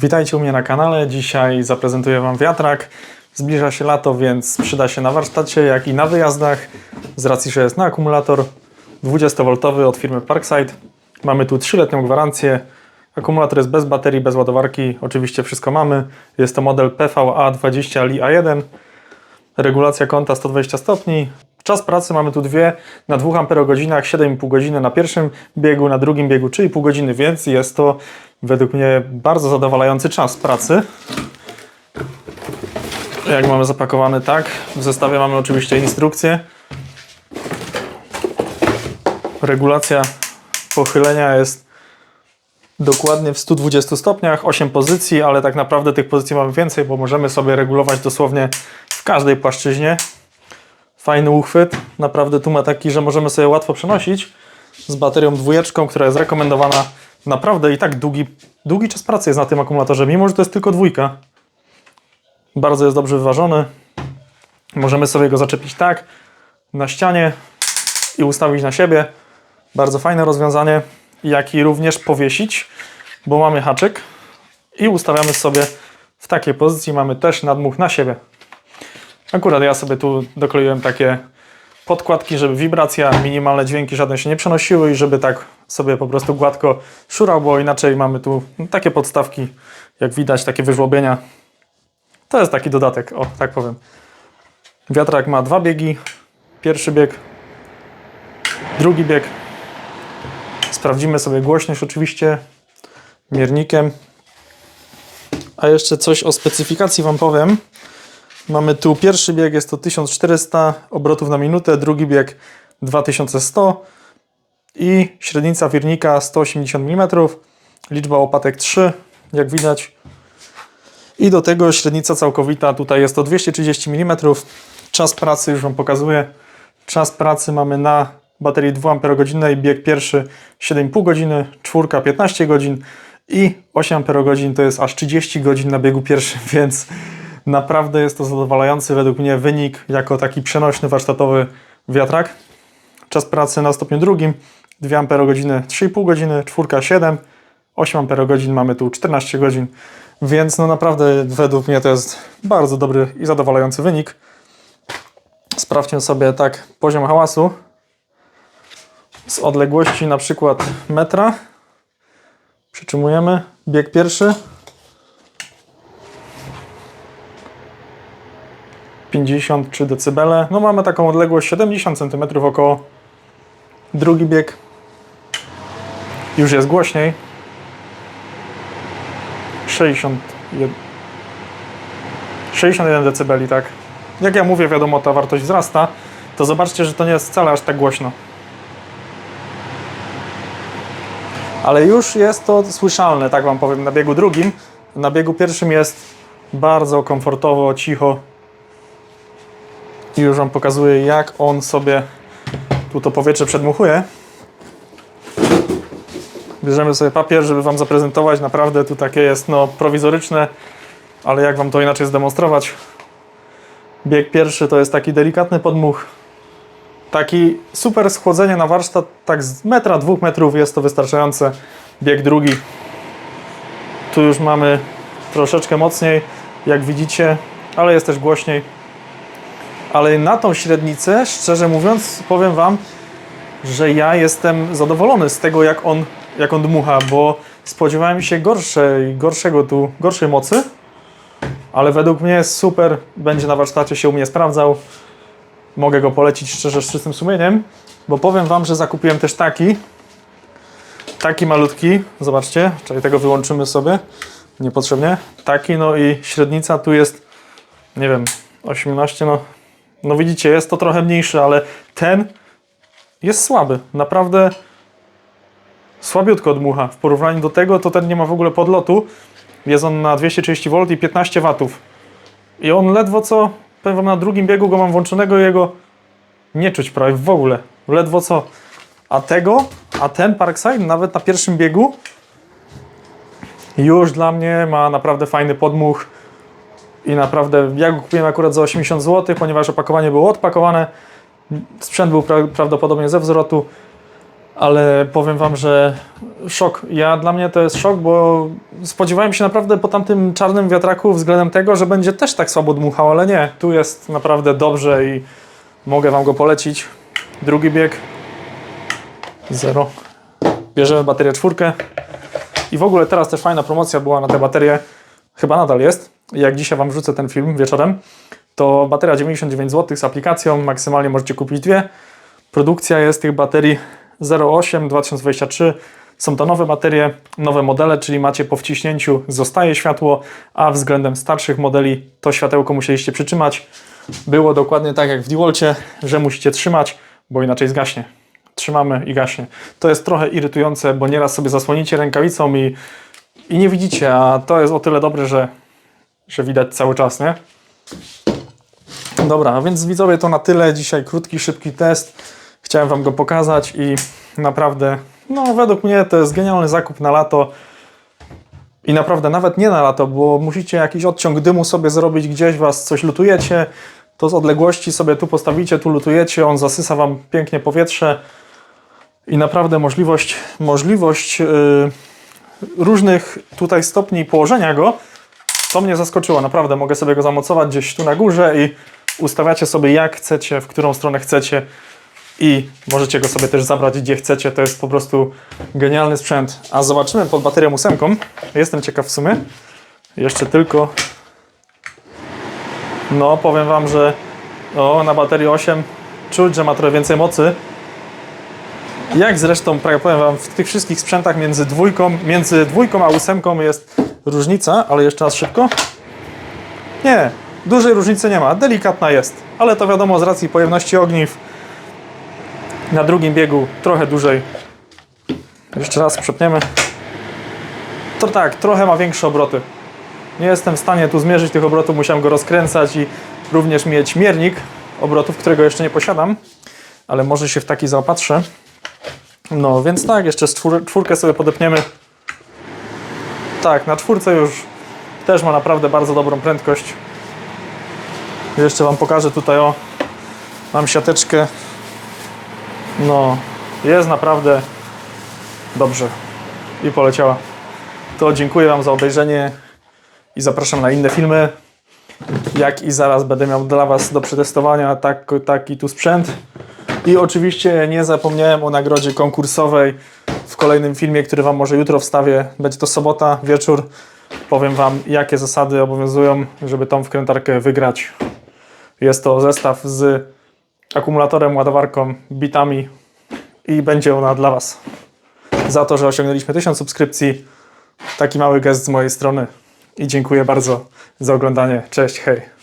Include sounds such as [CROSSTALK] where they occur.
Witajcie u mnie na kanale. Dzisiaj zaprezentuję Wam wiatrak. Zbliża się lato, więc przyda się na warsztacie, jak i na wyjazdach. Z racji, że jest na akumulator 20V od firmy Parkside. Mamy tu 3-letnią gwarancję. Akumulator jest bez baterii, bez ładowarki. Oczywiście wszystko mamy. Jest to model PVA20 Li A1. Regulacja kąta 120 stopni. Czas pracy mamy tu dwie na 2 Ah, 7,5 godziny na pierwszym biegu, na drugim biegu 3,5 godziny, więc jest to według mnie bardzo zadowalający czas pracy. Jak mamy zapakowany tak, w zestawie mamy oczywiście instrukcję. Regulacja pochylenia jest dokładnie w 120 stopniach, 8 pozycji, ale tak naprawdę tych pozycji mamy więcej, bo możemy sobie regulować dosłownie w każdej płaszczyźnie. Fajny uchwyt, naprawdę tu ma taki, że możemy sobie łatwo przenosić z baterią dwójeczką, która jest rekomendowana naprawdę i tak długi, długi czas pracy jest na tym akumulatorze, mimo że to jest tylko dwójka. Bardzo jest dobrze wyważony. Możemy sobie go zaczepić tak na ścianie i ustawić na siebie. Bardzo fajne rozwiązanie, jak i również powiesić, bo mamy haczyk i ustawiamy sobie w takiej pozycji. Mamy też nadmuch na siebie. Akurat ja sobie tu dokleiłem takie podkładki, żeby wibracja, minimalne dźwięki żadne się nie przenosiły i żeby tak sobie po prostu gładko szurał, bo inaczej mamy tu takie podstawki, jak widać, takie wyżłobienia. To jest taki dodatek, o tak powiem. Wiatrak ma dwa biegi. Pierwszy bieg, drugi bieg. Sprawdzimy sobie głośność oczywiście miernikiem. A jeszcze coś o specyfikacji Wam powiem. Mamy tu pierwszy bieg, jest to 1400 obrotów na minutę, drugi bieg 2100 i średnica wirnika 180 mm, liczba łopatek 3, jak widać. I do tego średnica całkowita, tutaj jest to 230 mm. Czas pracy już Wam pokazuję. Czas pracy mamy na baterii 2 Ah, bieg pierwszy 7,5 godziny, czwórka 15 godzin i 8 Ah to jest aż 30 godzin na biegu pierwszym, [LAUGHS] więc Naprawdę jest to zadowalający według mnie wynik jako taki przenośny warsztatowy wiatrak. Czas pracy na stopniu drugim 2 Ah 3,5 godziny, czwórka 7, 8 Ah mamy tu 14 godzin, więc no naprawdę według mnie to jest bardzo dobry i zadowalający wynik. Sprawdźmy sobie tak poziom hałasu z odległości na przykład metra. Przytrzymujemy bieg pierwszy. 53 dB. No mamy taką odległość 70 cm około. Drugi bieg już jest głośniej. 61, 61 dB, tak. Jak ja mówię, wiadomo, ta wartość wzrasta, to zobaczcie, że to nie jest wcale aż tak głośno. Ale już jest to słyszalne, tak Wam powiem, na biegu drugim. Na biegu pierwszym jest bardzo komfortowo, cicho. I już Wam pokazuję, jak on sobie tu to powietrze przedmuchuje. Bierzemy sobie papier, żeby Wam zaprezentować. Naprawdę tu takie jest no, prowizoryczne, ale jak Wam to inaczej zdemonstrować. Bieg pierwszy to jest taki delikatny podmuch. Taki super schłodzenie na warsztat, tak z metra, dwóch metrów jest to wystarczające. Bieg drugi. Tu już mamy troszeczkę mocniej, jak widzicie, ale jest też głośniej ale na tą średnicę, szczerze mówiąc, powiem Wam, że ja jestem zadowolony z tego, jak on, jak on dmucha, bo spodziewałem się gorszej, gorszego tu, gorszej mocy, ale według mnie super, będzie na warsztacie się u mnie sprawdzał. Mogę go polecić szczerze z czystym sumieniem, bo powiem Wam, że zakupiłem też taki, taki malutki, zobaczcie, czyli tego wyłączymy sobie, niepotrzebnie, taki, no i średnica tu jest, nie wiem, 18, no no widzicie, jest to trochę mniejszy, ale ten jest słaby. Naprawdę słabiutko dmucha. W porównaniu do tego, to ten nie ma w ogóle podlotu. Jest on na 230V i 15 W. I on ledwo co, powiem wam, na drugim biegu go mam włączonego i jego nie czuć prawie w ogóle. Ledwo co. A tego, a ten Parkside nawet na pierwszym biegu już dla mnie ma naprawdę fajny podmuch i naprawdę ja go kupiłem akurat za 80 zł, ponieważ opakowanie było odpakowane. Sprzęt był pra prawdopodobnie ze wzrotu, ale powiem Wam, że szok. Ja dla mnie to jest szok, bo spodziewałem się naprawdę po tamtym czarnym wiatraku względem tego, że będzie też tak słabo dmuchał, ale nie. Tu jest naprawdę dobrze i mogę Wam go polecić. Drugi bieg. Zero. Bierzemy baterię czwórkę. I w ogóle teraz też fajna promocja była na tę baterię. Chyba nadal jest. Jak dzisiaj Wam wrzucę ten film wieczorem, to bateria 99 zł z aplikacją. Maksymalnie możecie kupić dwie. Produkcja jest tych baterii 08 2023. Są to nowe baterie, nowe modele, czyli macie po wciśnięciu zostaje światło, a względem starszych modeli to światełko musieliście przytrzymać. Było dokładnie tak jak w DeWalcie, że musicie trzymać, bo inaczej zgaśnie. Trzymamy i gaśnie. To jest trochę irytujące, bo nieraz sobie zasłonicie rękawicą i, i nie widzicie, a to jest o tyle dobre, że, że widać cały czas, nie? Dobra, a więc widzowie to na tyle. Dzisiaj krótki, szybki test. Chciałem Wam go pokazać i naprawdę, no według mnie to jest genialny zakup na lato. I naprawdę nawet nie na lato, bo musicie jakiś odciąg dymu sobie zrobić, gdzieś Was coś lutujecie, to z odległości sobie tu postawicie, tu lutujecie, on zasysa Wam pięknie powietrze i naprawdę możliwość, możliwość yy, różnych tutaj stopni położenia go, to mnie zaskoczyło, naprawdę mogę sobie go zamocować gdzieś tu na górze i ustawiacie sobie jak chcecie, w którą stronę chcecie i możecie go sobie też zabrać gdzie chcecie. To jest po prostu genialny sprzęt. A zobaczymy pod baterią ósemką. Jestem ciekaw w sumie. Jeszcze tylko. No, powiem Wam, że o, na baterii 8 czuć, że ma trochę więcej mocy. Jak zresztą, powiem Wam, w tych wszystkich sprzętach między dwójką, między dwójką a ósemką jest różnica, ale jeszcze raz szybko. Nie, dużej różnicy nie ma, delikatna jest, ale to wiadomo z racji pojemności ogniw. Na drugim biegu trochę dłużej. Jeszcze raz przepniemy. To tak, trochę ma większe obroty. Nie jestem w stanie tu zmierzyć tych obrotów, musiałem go rozkręcać i również mieć miernik obrotów, którego jeszcze nie posiadam, ale może się w taki zaopatrzę. No, więc tak, jeszcze czwórkę sobie podepniemy. Tak, na czwórce już też ma naprawdę bardzo dobrą prędkość. Jeszcze Wam pokażę tutaj, o, mam siateczkę. No, jest naprawdę dobrze. I poleciała. To dziękuję Wam za obejrzenie i zapraszam na inne filmy. Jak i zaraz będę miał dla Was do przetestowania tak, taki tu sprzęt. I oczywiście nie zapomniałem o nagrodzie konkursowej w kolejnym filmie, który Wam może jutro wstawię. Będzie to sobota, wieczór. Powiem Wam, jakie zasady obowiązują, żeby tą wkrętarkę wygrać. Jest to zestaw z akumulatorem, ładowarką, bitami i będzie ona dla Was. Za to, że osiągnęliśmy 1000 subskrypcji. Taki mały gest z mojej strony. I dziękuję bardzo za oglądanie. Cześć, hej.